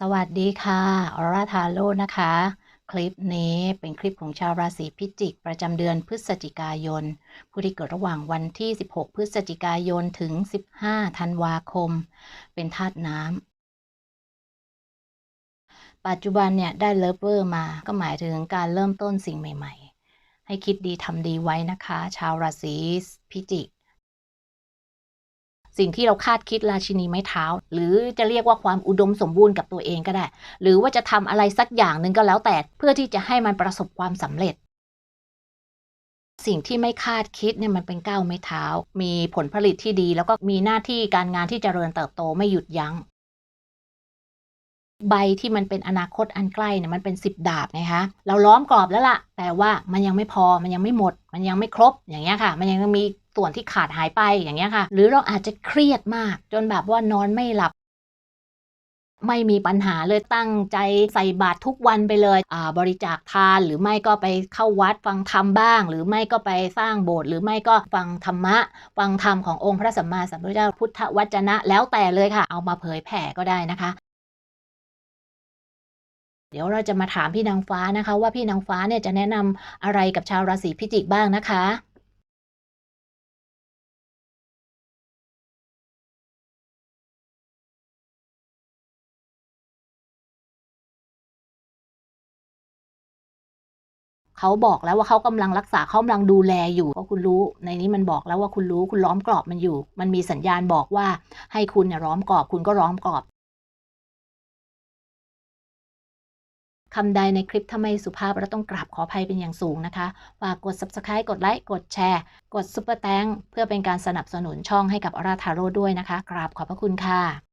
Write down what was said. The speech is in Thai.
สวัสดีค่ะ ออร่าทาโร่นะคะ คลิปนี้เป็นคลิปของชาวราศีพิจิก ประจำเดือนพฤศจิกายน ผู้ที่เกิดระหว่างวันที่ 16 พฤศจิกายน ถึง 15 ธันวาคม เป็นธาตุน้ำ ปัจจุบันเนี่ย ได้เลิฟเวอร์มา ก็หมายถึงการเริ่มต้นสิ่งใหม่ ๆ ให้คิดดีทำดีไว้นะคะ ชาวราศีพิจิก สิ่งที่เราคาดคิดราชินีไม้เท้า หรือจะเรียกว่าความอุดมสมบูรณ์กับตัวเองก็ได้ หรือว่าจะทำอะไรสักอย่างหนึ่งก็แล้วแต่ เพื่อที่จะให้มันประสบความสำเร็จ สิ่งที่ไม่คาดคิดเนี่ยมันเป็นก้าวไม้เท้า มีผลผลิตที่ดี แล้วก็มีหน้าที่การงานที่เจริญเติบโตไม่หยุดยัง้ง ใบที่มันเป็นอนาคตอันใกล้เนี่ยมันเป็นสิบดาบนะคะเราล้อมกรอบแล้วล่ะ แต่ว่ามันยังไม่พอมันยังไม่หมด มันยังไม่ครบอย่างเงี้ยค่ะ มันยังมีส่วนที่ขาดหายไปอย่างเงี้ยค่ะ หรือเราอาจจะเครียดมาก จนแบบว่านอนไม่หลับ ไม่มีปัญหาเลยตั้งใจใส่บาตรทุกวันไปเลยอาบริจาคทานหรือไม่ก็ไปเข้าวัดฟังธรรมบ้าง หรือไม่ก็ไปสร้างโบสถ์หรือไม่ก็ฟังธรรมะ ฟังธรรมขององค์พระสัมมาสัมพุทธเจ้าพุทธวจนะ แล้วแต่เลยค่ะ เอามาเผยแผ่ก็ได้นะคะ เดี๋ยวเราจะมาถามพี่นางฟ้านะคะ ว่าพี่นางฟ้าเนี่ยจะแนะนำอะไรกับชาวราศีพิจิกบ้างนะคะเขาบอกแล้วว่าเขากำลังรักษาเขากำลังดูแลอยู่เพราะคุณรู้ ในนี้มันบอกแล้วว่าคุณรู้คุณล้อมกรอบมันอยู่ มันมีสัญญาณบอกว่าให้คุณเนี่ยล้อมกรอบ คุณก็ล้อมกรอบ คำใดในคลิปถ้าไม่สุภาพเราต้องกราบขออภัยเป็นอย่างสูงนะคะฝากกด subscribe กดไลค์ กดแชร์ กดซุปเปอร์แตงเพื่อเป็นการสนับสนุนช่องให้กับอราทาโร่ด้วยนะคะ กราบขอบพระคุณค่ะ